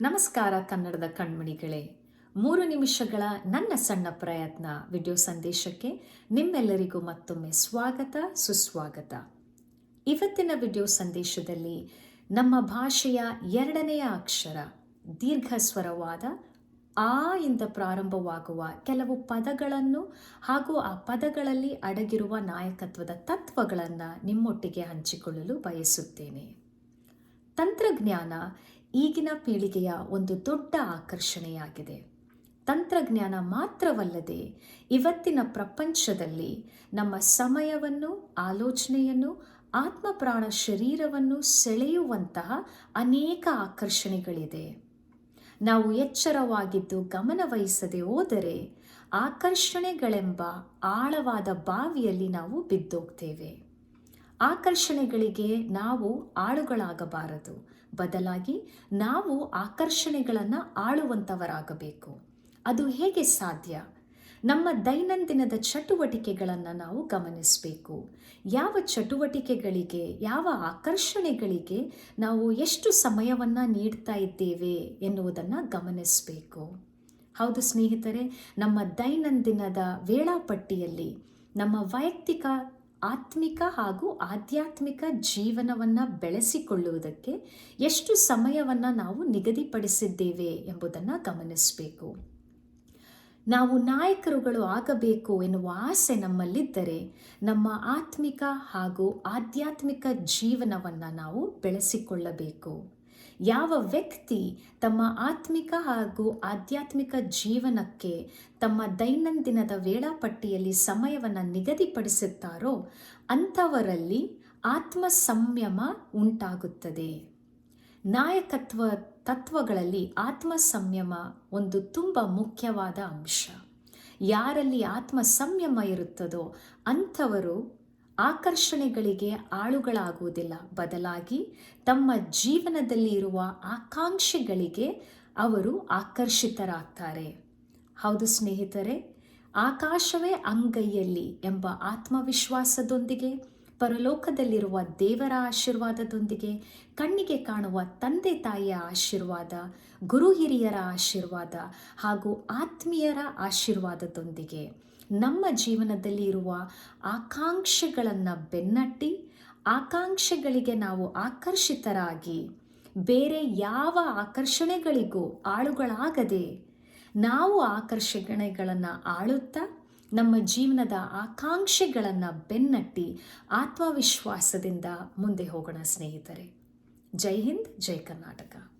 ನಮಸ್ಕಾರ ಕನ್ನಡದ ಕಣ್ಮಣಿಗಳೇ. ಮೂರು ನಿಮಿಷಗಳ ನನ್ನ ಸಣ್ಣ ಪ್ರಯತ್ನ ವಿಡಿಯೋ ಸಂದೇಶಕ್ಕೆ ನಿಮ್ಮೆಲ್ಲರಿಗೂ ಮತ್ತೊಮ್ಮೆ ಸ್ವಾಗತ, ಸುಸ್ವಾಗತ. ಇವತ್ತಿನ ವಿಡಿಯೋ ಸಂದೇಶದಲ್ಲಿ ನಮ್ಮ ಭಾಷೆಯ ಎರಡನೆಯ ಅಕ್ಷರ, ದೀರ್ಘ ಸ್ವರವಾದ ಆ ಇಂದ ಪ್ರಾರಂಭವಾಗುವ ಕೆಲವು ಪದಗಳನ್ನು ಹಾಗೂ ಆ ಪದಗಳಲ್ಲಿ ಅಡಗಿರುವ ನಾಯಕತ್ವದ ತತ್ವಗಳನ್ನು ನಿಮ್ಮೊಟ್ಟಿಗೆ ಹಂಚಿಕೊಳ್ಳಲು ಬಯಸುತ್ತೇನೆ. ತಂತ್ರಜ್ಞಾನ ಈಗಿನ ಪೀಳಿಗೆಯ ಒಂದು ದೊಡ್ಡ ಆಕರ್ಷಣೆಯಾಗಿದೆ. ತಂತ್ರಜ್ಞಾನ ಮಾತ್ರವಲ್ಲದೆ ಇವತ್ತಿನ ಪ್ರಪಂಚದಲ್ಲಿ ನಮ್ಮ ಸಮಯವನ್ನು, ಆಲೋಚನೆಯನ್ನು, ಆತ್ಮಪ್ರಾಣ ಶರೀರವನ್ನು ಸೆಳೆಯುವಂತಹ ಅನೇಕ ಆಕರ್ಷಣೆಗಳಿದೆ. ನಾವು ಎಚ್ಚರವಾಗಿದ್ದು ಗಮನವಹಿಸದೆ ಹೋದರೆ ಆಕರ್ಷಣೆಗಳೆಂಬ ಆಳವಾದ ಬಾವಿಯಲ್ಲಿ ನಾವು ಬಿದ್ದೋಗ್ತೇವೆ. ಆಕರ್ಷಣೆಗಳಿಗೆ ನಾವು ಆಳುಗಳಾಗಬಾರದು. ಬದಲಾಗಿ ನಾವು ಆಕರ್ಷಣೆಗಳನ್ನು ಆಳುವಂಥವರಾಗಬೇಕು ಅದು ಹೇಗೆ ಸಾಧ್ಯ? ನಮ್ಮ ದೈನಂದಿನದ ಚಟುವಟಿಕೆಗಳನ್ನು ನಾವು ಗಮನಿಸಬೇಕು. ಯಾವ ಚಟುವಟಿಕೆಗಳಿಗೆ, ಯಾವ ಆಕರ್ಷಣೆಗಳಿಗೆ ನಾವು ಎಷ್ಟು ಸಮಯವನ್ನು ನೀಡ್ತಾ ಇದ್ದೇವೆ ಎನ್ನುವುದನ್ನು ಗಮನಿಸಬೇಕು. ಹೌದು ಸ್ನೇಹಿತರೆ, ನಮ್ಮ ದೈನಂದಿನದ ವೇಳಾಪಟ್ಟಿಯಲ್ಲಿ ನಮ್ಮ ವೈಯಕ್ತಿಕ ಆತ್ಮಿಕ ಹಾಗೂ ಆಧ್ಯಾತ್ಮಿಕ ಜೀವನವನ್ನು ಬೆಳೆಸಿಕೊಳ್ಳುವುದಕ್ಕೆ ಎಷ್ಟು ಸಮಯವನ್ನು ನಾವು ನಿಗದಿಪಡಿಸಿದ್ದೇವೆ ಎಂಬುದನ್ನು ಗಮನಿಸಬೇಕು. ನಾವು ನಾಯಕರುಗಳು ಆಗಬೇಕು ಎನ್ನುವ ಆಸೆ ನಮ್ಮಲ್ಲಿದ್ದರೆ ನಮ್ಮ ಆತ್ಮಿಕ ಹಾಗೂ ಆಧ್ಯಾತ್ಮಿಕ ಜೀವನವನ್ನು ನಾವು ಬೆಳೆಸಿಕೊಳ್ಳಬೇಕು. ಯಾವ ವ್ಯಕ್ತಿ ತಮ್ಮ ಆತ್ಮಿಕ ಹಾಗೂ ಆಧ್ಯಾತ್ಮಿಕ ಜೀವನಕ್ಕೆ ತಮ್ಮ ದೈನಂದಿನದ ವೇಳಾಪಟ್ಟಿಯಲ್ಲಿ ಸಮಯವನ್ನು ನಿಗದಿಪಡಿಸುತ್ತಾರೋ ಅಂಥವರಲ್ಲಿ ಆತ್ಮ ಸಂಯಮ ಉಂಟಾಗುತ್ತದೆ. ನಾಯಕತ್ವ ತತ್ವಗಳಲ್ಲಿ ಆತ್ಮ ಸಂಯಮ ಒಂದು ತುಂಬ ಮುಖ್ಯವಾದ ಅಂಶ. ಯಾರಲ್ಲಿ ಆತ್ಮ ಸಂಯಮ ಇರುತ್ತದೋ ಅಂಥವರು ಆಕರ್ಷಣೆಗಳಿಗೆ ಆಳುಗಳಾಗುವುದಿಲ್ಲ. ಬದಲಾಗಿ ತಮ್ಮ ಜೀವನದಲ್ಲಿ ಇರುವ ಆಕಾಂಕ್ಷೆಗಳಿಗೆ ಅವರು ಆಕರ್ಷಿತರಾಗ್ತಾರೆ. ಹೌದು ಸ್ನೇಹಿತರೆ, ಆಕಾಶವೇ ಅಂಗೈಯಲ್ಲಿ ಎಂಬ ಆತ್ಮವಿಶ್ವಾಸದೊಂದಿಗೆ, ಪರಲೋಕದಲ್ಲಿರುವ ದೇವರ ಆಶೀರ್ವಾದದೊಂದಿಗೆ, ಕಣ್ಣಿಗೆ ಕಾಣುವ ತಂದೆ ತಾಯಿಯ ಆಶೀರ್ವಾದ, ಗುರು ಹಿರಿಯರ ಆಶೀರ್ವಾದ ಹಾಗೂ ಆತ್ಮೀಯರ ಆಶೀರ್ವಾದದೊಂದಿಗೆ. ನಮ್ಮ ಜೀವನದಲ್ಲಿ ಇರುವ ಆಕಾಂಕ್ಷೆಗಳನ್ನು ಬೆನ್ನಟ್ಟಿ, ಆಕಾಂಕ್ಷೆಗಳಿಗೆ ನಾವು ಆಕರ್ಷಿತರಾಗಿ, ಬೇರೆ ಯಾವ ಆಕರ್ಷಣೆಗಳಿಗೂ ಆಳುಗಳಾಗದೆ, ನಾವು ಆಕರ್ಷಣೆಗಳನ್ನು ಆಳುತ್ತಾ, ನಮ್ಮ ಜೀವನದ ಆಕಾಂಕ್ಷೆಗಳನ್ನು ಬೆನ್ನಟ್ಟಿ ಆತ್ಮವಿಶ್ವಾಸದಿಂದ ಮುಂದೆ ಹೋಗೋಣ ಸ್ನೇಹಿತರೆ. ಜೈ ಹಿಂದ್, ಜೈ ಕರ್ನಾಟಕ.